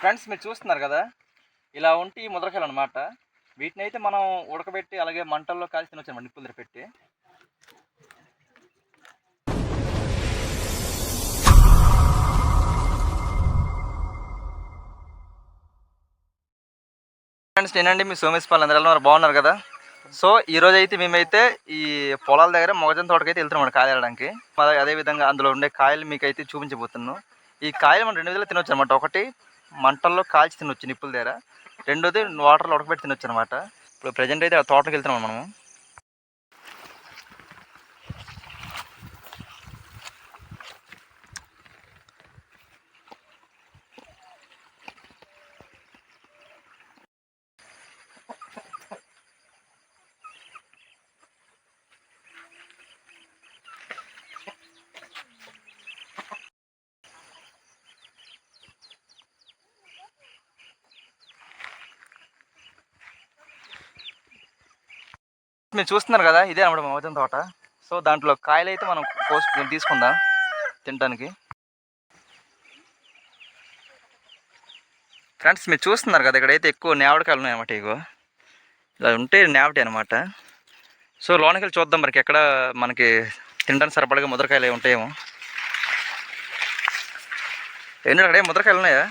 Friends మీరు చూస్తున్నారు కదా? ఇలా ఉంటే ఈ ముద్రకాయలు అనమాట వీటిని అయితే మనం ఉడకబెట్టి అలాగే మంటల్లో కాల్చి తినొచ్చాము నిప్పులు పెట్టి ఫ్రెండ్స్ నేనండి మీ సోమేశ్వరాలు అందరూ ఎలా బాగున్నారు కదా? సో ఈ రోజు అయితే మేమైతే ఈ పొలాల దగ్గర మొగజన్ తోటకైతే వెళ్తున్నాం కాయలు వెళ్ళడానికి అదే విధంగా అందులో ఉండే కాయలు మీకు అయితే చూపించబోతున్నాను. ఈ కాయలు మనం రెండు విధాలు తినొచ్చు అనమాట ఒకటి మంటల్లో కాల్చి తినొచ్చు నిప్పుల దగ్గర. రెండోది వాటర్లో ఉడకబెట్టి తినొచ్చు అనమాట ఇప్పుడు ప్రజెంట్ అయితే ఆ తోటకి వెళ్తున్నాం మనము మీరు చూస్తున్నారు కదా ఇదే అనమాట మొగజొన్న తోట. సో దాంట్లో కాయలు అయితే మనం కోసు తీసుకుందాం తినడానికి ఫ్రెండ్స్ మీరు చూస్తున్నారు కదా ఇక్కడైతే ఎక్కువ నేవడకాయలు ఉన్నాయన్నమాట ఇగో. ఇలా ఉంటే నేవటి అనమాట సో లోనికి వెళ్ళి చూద్దాం మనకి ఎక్కడ మనకి తినడానికి సరిపడగా ముద్రకాయలు ఏమి ఉంటాయేమో. ఏంటంటే అక్కడ ముద్రకాయలు ఉన్నాయా?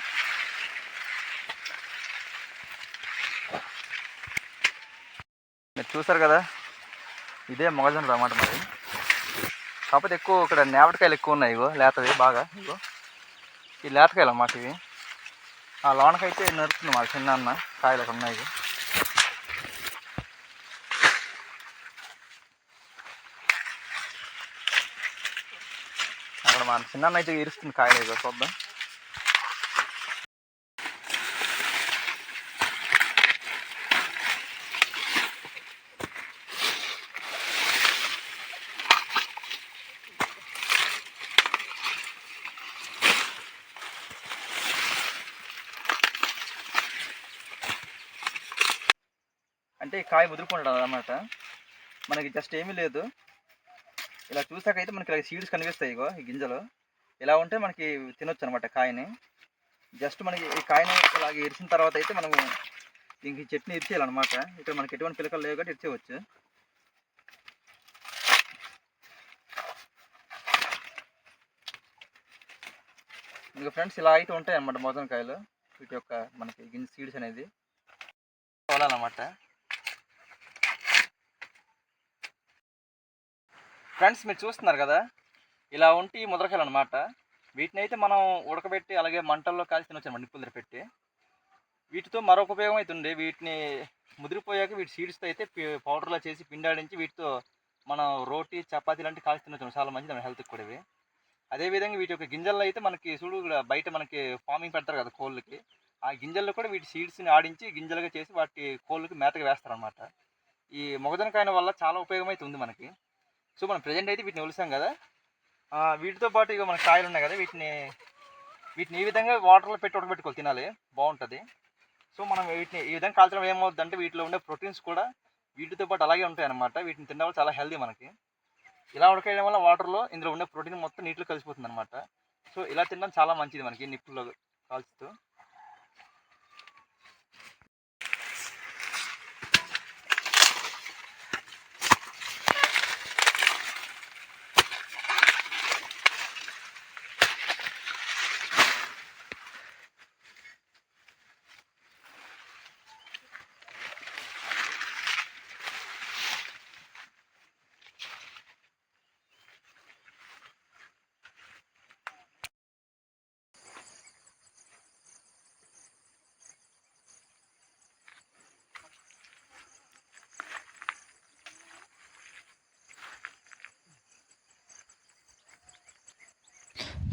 మీరు చూసారు కదా ఇదే మొగజొన్న అన్నమాట మరి. కాకపోతే ఎక్కువ ఇక్కడ నేవటకాయలు ఎక్కువ ఉన్నాయి ఇగో లేతవి బాగా ఇగో. ఈ లేతకాయలు అన్నమాట ఇవి. ఆ లోనకైతే నరుకుతుంది మా చిన్న అన్న కాయలు అక్కడ ఉన్నాయి అక్కడ మా చిన్న అన్న అయితే ఇరుస్తుంది కాయలు ఇగో చూద్దాం. అంటే కాయ ముదిరిపోండి అనమాట మనకి జస్ట్ ఏమీ లేదు. ఇలా చూసాకైతే మనకి ఇలా సీడ్స్ కనిపిస్తాయి ఇగో ఈ గింజలు. ఇలా ఉంటే మనకి తినొచ్చు అనమాట కాయని. జస్ట్ మనకి ఈ కాయని ఇలా ఇరిచిన తర్వాత అయితే మనము దీనికి ఈ చట్నీ ఇరిచేయాలన్నమాట. ఇక్కడ మనకి ఎటువంటి పిలకలు లేవు కాబట్టి ఇరిచేయవచ్చు. ఇంకా ఫ్రెండ్స్ ఇలా అయితే ఉంటాయి అన్నమాట మోదన కాయలు వీటి యొక్క మనకి గింజ సీడ్స్ అనేది. తోలాలన్నమాట. ఫ్రెండ్స్ మీరు చూస్తున్నారు కదా? ఇలా ఉంటే ఈ ముద్రకాయలు అనమాట వీటిని అయితే మనం ఉడకబెట్టి అలాగే మంటల్లో కాల్చి తినొచ్చు అనమాట పెట్టి వీటితో మరొక ఉపయోగం అయితే ఉండే వీటిని ముదిరిపోయాక వీటి సీడ్స్తో అయితే పౌడర్లో చేసి పిండాడించి వీటితో మనం రోటీ చపాతీ లాంటి కాల్చి తినొచ్చాము చాలా మంచిది మన హెల్త్కి కూడా ఇవి అదేవిధంగా వీటి యొక్క గింజల్లో అయితే మనకి చూడు కూడా బయట మనకి ఫార్మింగ్ పెడతారు కదా కోళ్ళకి. ఆ గింజల్లో కూడా వీటి సీడ్స్ని ఆడించి గింజలుగా చేసి వాటి కోళ్ళకి మేతగా వేస్తారనమాట ఈ మొగజనకాయన వల్ల చాలా ఉపయోగం అయితే ఉంది మనకి. సో మనం ప్రజెంట్ అయితే వీటిని ఒలిసాం కదా. వీటితో పాటు ఇక మన కాయలు ఉన్నాయి కదా వీటిని వీటిని ఈ విధంగా వాటర్లో పెట్టి ఉడకబెట్టుకోవాలి తినాలి. బాగుంటుంది. సో మనం వీటిని ఈ విధంగా కాల్చడం ఏమవుతుంది అంటే వీటిలో ఉండే ప్రోటీన్స్ కూడా వీటితో పాటు అలాగే ఉంటాయన్నమాట. వీటిని తినడం వల్ల చాలా హెల్దీ మనకి. ఇలా ఉడకేయడం వల్ల వాటర్లో ఇందులో ఉండే ప్రోటీన్ మొత్తం నీటిలో కలిసిపోతుంది అనమాట సో ఇలా తినడం చాలా మంచిది మనకి నిప్పుల్లో కాల్చుతూ.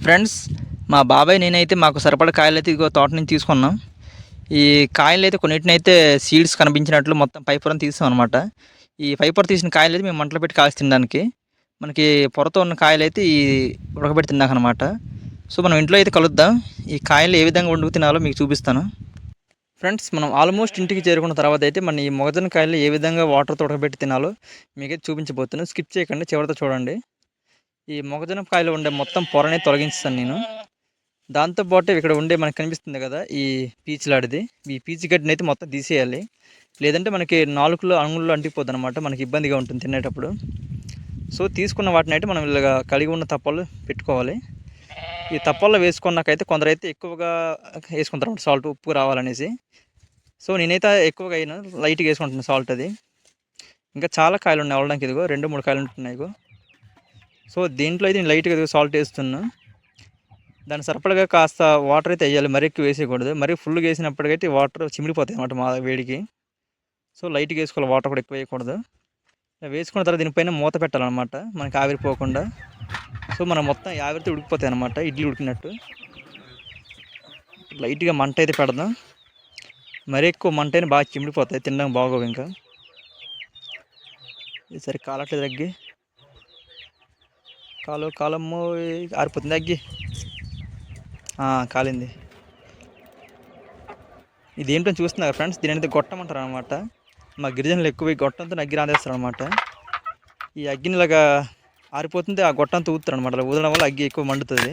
ఫ్రెండ్స్ మా బాబాయ్ నేనైతే మాకు సరిపడ కాయలు అయితే ఇదిగో తోట నుంచి తీసుకున్నాం. ఈ కాయలు అయితే కొన్నిటినైతే సీడ్స్ కనిపించినట్లు మొత్తం పైపురం తీసాం అనమాట ఈ పైపుర తీసిన కాయలు అయితే మేము మంటలో పెట్టి కాల్చి తినడానికి. మనకి పొరతో ఉన్న కాయలు అయితే ఈ ఉడకబెట్టి తిన్నాక అనమాట సో మనం ఇంట్లో అయితే కలుద్దాం. ఈ కాయలు ఏ విధంగా వండుకు తినాలో మీకు చూపిస్తాను. ఫ్రెండ్స్ మనం ఆల్మోస్ట్ ఇంటికి చేరుకున్న తర్వాత అయితే మన ఈ మొగజొన్న కాయలు ఏ విధంగా వాటర్తో ఉడకబెట్టి తినాలో మీకైతే చూపించబోతున్నాను. స్కిప్ చేయకండి చివరితో చూడండి. ఈ మొగజొన్న కాయలో ఉండే మొత్తం పొరని తొలగించాను నేను. దాంతోపాటు ఇక్కడ ఉండే మనకు కనిపిస్తుంది కదా ఈ పీచులాడిది ఈ పీచు గడ్డిని అయితే మొత్తం తీసేయాలి. లేదంటే మనకి నాలుగులో అంగుల్లో అంటిపోద్ది అనమాట మనకి ఇబ్బందిగా ఉంటుంది తినేటప్పుడు. సో తీసుకున్న వాటిని అయితే మనం ఇలాగా కలిగి ఉన్న తప్పలు పెట్టుకోవాలి. ఈ తప్పల్లో వేసుకున్నాకైతే కొందరైతే ఎక్కువగా వేసుకుంటారు సాల్ట్ ఉప్పు రావాలనేసి. సో నేనైతే ఎక్కువగా అయినా లైట్గా వేసుకుంటున్నాను సాల్ట్ అది. ఇంకా చాలా కాయలు ఉన్నాయి అవడానికి ఇదిగో రెండు మూడు కాయలు ఉంటున్నాయి ఇగో. సో దీంట్లో అయితే నేను లైట్గా సాల్ట్ వేస్తున్నా. దాని సరిపడగా కాస్త వాటర్ అయితే వేయాలి. మరీ ఎక్కువ వేసేయకూడదు. మరీ ఫుల్గా వేసినప్పటికైతే వాటర్ చిమిడిపోతాయి అన్నమాట మా వేడికి. సో లైట్గా వేసుకోవాలి. వాటర్ కూడా ఎక్కువ వేయకూడదు. వేసుకున్న తర్వాత దీనిపైన మూత పెట్టాలన్నమాట. మనకి ఆవిరిపోకుండా. సో మనం మొత్తం ఆవిరితో ఉడికిపోతాయి అనమాట ఇడ్లీ ఉడికినట్టు. లైట్గా మంట అయితే పెడదాం. మరీ ఎక్కువ మంట అయినా బాగా చిమిడిపోతాయి తినడం బాగోవు ఇంకా. సరే కాలట్లేదు తగ్గి కాలు కాలము ఆరిపోతుంది అగ్గి. కాలింది. ఇది ఏంటో చూస్తున్నారు ఫ్రెండ్స్ దీని అయితే గొట్టమంటారు అనమాట మా గిరిజనులు ఎక్కువ ఈ గొట్టంతో అగ్గి రాదేస్తారు అనమాట ఈ అగ్గిని ఇలాగా ఆరిపోతుంది ఆ గొట్టంతో ఊతారు అనమాట అలా ఊదడం వల్ల అగ్గి ఎక్కువ మండుతుంది.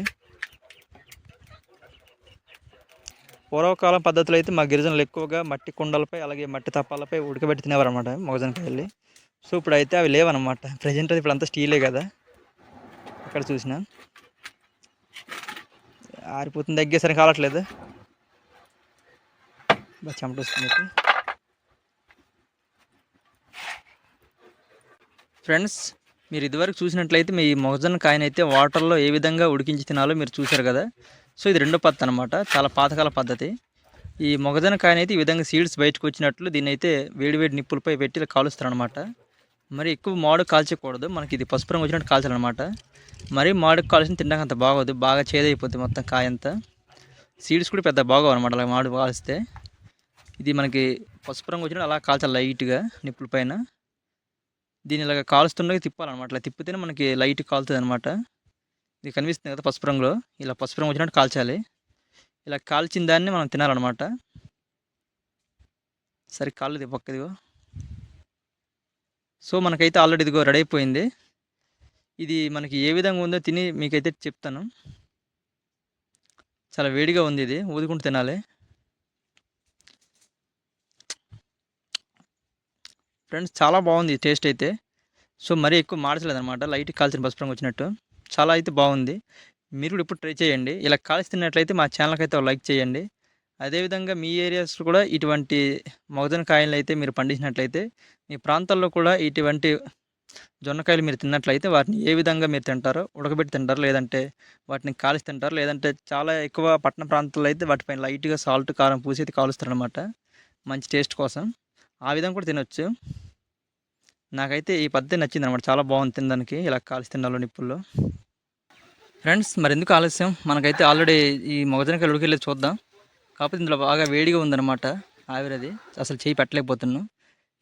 పూర్వకాలం పద్ధతిలో అయితే మా గిరిజనులు ఎక్కువగా మట్టి కుండలపై అలాగే మట్టి తప్పాలపై ఉడకబెట్టి తినేవారు అనమాట మొగజనకాయల్ని సో ఇప్పుడు అయితే అవి లేవన్నమాట. ప్రజెంట్ అది ఇప్పుడు అంతా స్టీలే కదా. ఎక్కడ చూసినా. ఆరిపోతుంది తగ్గేసరికి కావట్లేదు బాగా చెమట వస్తుంది ఫ్రెండ్స్ మీరు ఇదివరకు చూసినట్లయితే మీ మొగజొన్న కాయనైతే వాటర్లో ఏ విధంగా ఉడికించి తినాలో మీరు చూశారు కదా. సో ఇది రెండో పద్ధతి అనమాట చాలా పాతకాల పద్ధతి. ఈ మొగజొన్న కాయనైతే ఈ విధంగా సీడ్స్ బయటకు వచ్చినట్లు దీన్ని అయితే వేడివేడి నిప్పులపై పెట్టి కాలుస్తారు కాలుస్తారనమాట మరి ఎక్కువ మాడు కాల్చకూడదు. మనకి ఇది పసుపు రంగు వచ్చినట్టు కాల్చాలన్నమాట. మరి మాడు కాల్చిన తినడానికి అంత బాగోదు. బాగా చేదైపోతుంది మొత్తం కాయ అంతా. సీడ్స్ కూడా పెద్ద బాగోవు అనమాట అలా మాడు కాల్స్తే. ఇది మనకి పసుపు రంగు వచ్చినట్టు అలా కాల్చాలి లైట్గా నిప్పుల పైన. దీన్ని ఇలాగ కాలుస్తుండగా తిప్పాలన్నమాట. ఇలా తిప్పితేనే మనకి లైట్ కాలుతుంది అనమాట ఇది కనిపిస్తుంది కదా పసుపు రంగులో. ఇలా పసుపు రంగు వచ్చినట్టు కాల్చాలి. ఇలా కాల్చిన దాన్ని మనం తినాలన్నమాట. సరే కాళ్ళు ఇది పక్క ఇదిగో సో మనకైతే ఆల్రెడీ ఇదిగో రెడీ అయిపోయింది. ఇది మనకి ఏ విధంగా ఉందో తిని మీకైతే చెప్తాను. చాలా వేడిగా ఉంది ఇది. ఊదుకుంటూ తినాలి. ఫ్రెండ్స్ చాలా బాగుంది టేస్ట్ అయితే. సో మరీ ఎక్కువ మార్చలేదు అనమాట లైట్ కాల్చిన పసుపు రంగు వచ్చినట్టు. చాలా అయితే బాగుంది. మీరు కూడా ఇప్పుడు ట్రై చేయండి. ఇలా కాల్చి తిన్నట్లయితే మా ఛానల్కి అయితే లైక్ చేయండి. అదేవిధంగా మీ ఏరియాస్లో కూడా ఇటువంటి మొగజొన్న కాయలు అయితే మీరు పండించినట్లయితే మీ ప్రాంతాల్లో కూడా ఇటువంటి జొన్నకాయలు మీరు తిన్నట్లయితే వాటిని ఏ విధంగా మీరు తింటారో ఉడకబెట్టి తింటారు లేదంటే వాటిని కాల్చి తింటారు లేదంటే చాలా ఎక్కువ పట్టణ ప్రాంతాల్లో అయితే వాటిపైన లైట్గా సాల్ట్ కారం పూసి అయితే కాలుస్తారనమాట మంచి టేస్ట్ కోసం. ఆ విధంగా కూడా తినొచ్చు. నాకైతే ఈ పద్ధతి నచ్చింది అనమాట చాలా బాగుంది తినడానికి. ఇలా కాల్చి తినాలో నిప్పుల్లో. ఫ్రెండ్స్ మరి ఎందుకు ఆలస్యం? మనకైతే ఆల్రెడీ ఈ మొగజనకాయలు ఉడికెళ్ళేది చూద్దాం. కాకపోతే ఇందులో బాగా వేడిగా ఉందన్నమాట ఆవిరది. అసలు చేయి పెట్టలేకపోతున్నాను.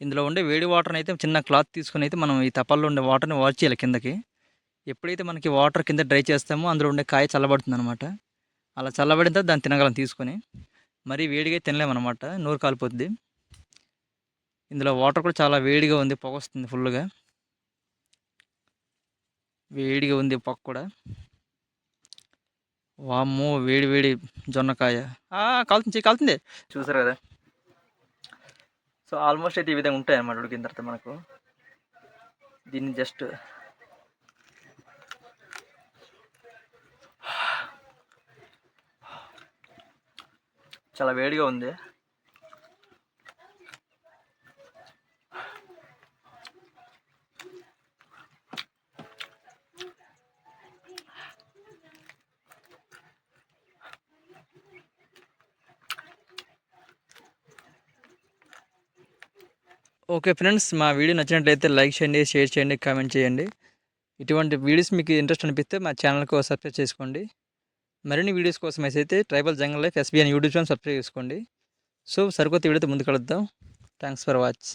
ఇందులో ఉండే వేడి వాటర్ని అయితే చిన్న క్లాత్ తీసుకొని అయితే మనం ఈ తపాల్లో ఉండే వాటర్ని వాష్ చేయాలి కిందకి. ఎప్పుడైతే మనకి వాటర్ కింద డ్రై చేస్తామో అందులో ఉండే కాయ చల్లబడుతుంది అనమాట అలా చల్లబడిన తర్వాత దాన్ని తినగలం తీసుకొని. మరీ వేడిగా తినలేమన్నమాట. నోరు కాలిపోద్ది. ఇందులో వాటర్ కూడా చాలా వేడిగా ఉంది పొగ వస్తుంది ఫుల్గా వేడిగా ఉంది పొగ కూడా. వామ్మో వేడి వేడి జొన్నకాయ. కాలుతుంది చెయ్యి కాలుతుంది. చూసారు కదా? సో ఆల్మోస్ట్ అయితే ఈ విధంగా ఉంటాయి అన్నమాట ఉడికిన తర్వాత మనకు. దీన్ని జస్ట్ చాలా వేడిగా ఉంది. ఓకే ఫ్రెండ్స్ మా వీడియో నచ్చినట్లయితే లైక్ చేయండి షేర్ చేయండి కామెంట్ చేయండి. ఇటువంటి వీడియోస్ మీకు ఇంట్రెస్ట్ అనిపిస్తే మా ఛానల్కి సబ్స్క్రైబ్ చేసుకోండి. మరిన్ని వీడియోస్ కోసం అయితే tribal jungle life SBN YouTube channel subscribe చేసుకోండి. సో సరికొత్త వీడియోతో ముందుకు కలుద్దాం. Thanks for watch